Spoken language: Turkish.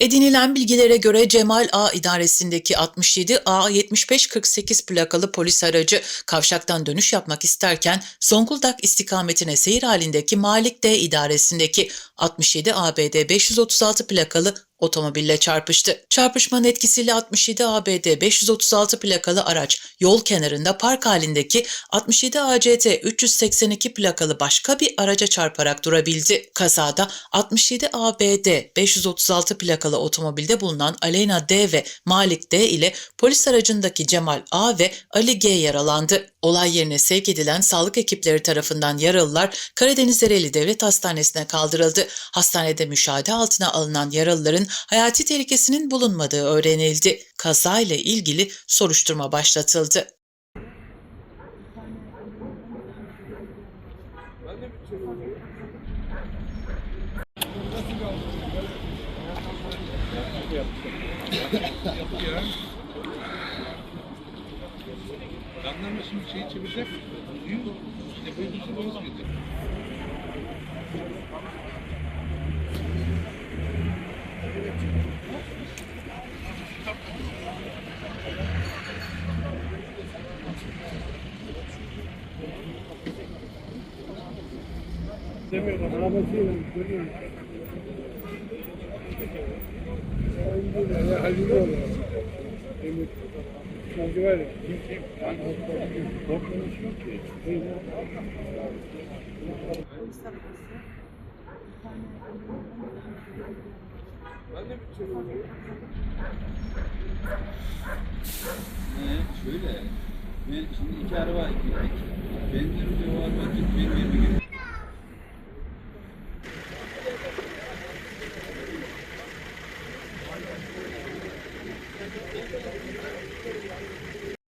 Edinilen bilgilere göre Cemal A idaresindeki 67 A 7548 plakalı polis aracı kavşaktan dönüş yapmak isterken Zonguldak istikametine seyir halindeki Malik D idaresindeki 67 ABD 536 plakalı otomobille çarpıştı. Çarpışmanın etkisiyle 67 ABD 536 plakalı araç yol kenarında park halindeki 67 ACT 382 plakalı başka bir araca çarparak durabildi. Kazada 67 ABD 536 plakalı otomobilde bulunan Aleyna D ve Malik D ile polis aracındaki Cemal A ve Ali G yaralandı. Olay yerine sevk edilen sağlık ekipleri tarafından yaralılar Karadeniz Ereğli Devlet Hastanesi'ne kaldırıldı. Hastanede müşahede altına alınan yaralıların hayati tehlikesinin bulunmadığı öğrenildi. Kazayla ilgili soruşturma başlatıldı. Şimdi şeyi çevirecek. Diyor, işte böyle bir şey Demiyorum, arabasıyla görüyorum. Ya halinde oluyor. Demir. Sanki var ya. Korkmuş yok ki. Ee, şöyle, ben şimdi iki araba gittik. Ben ki o araba git, ben yerime git.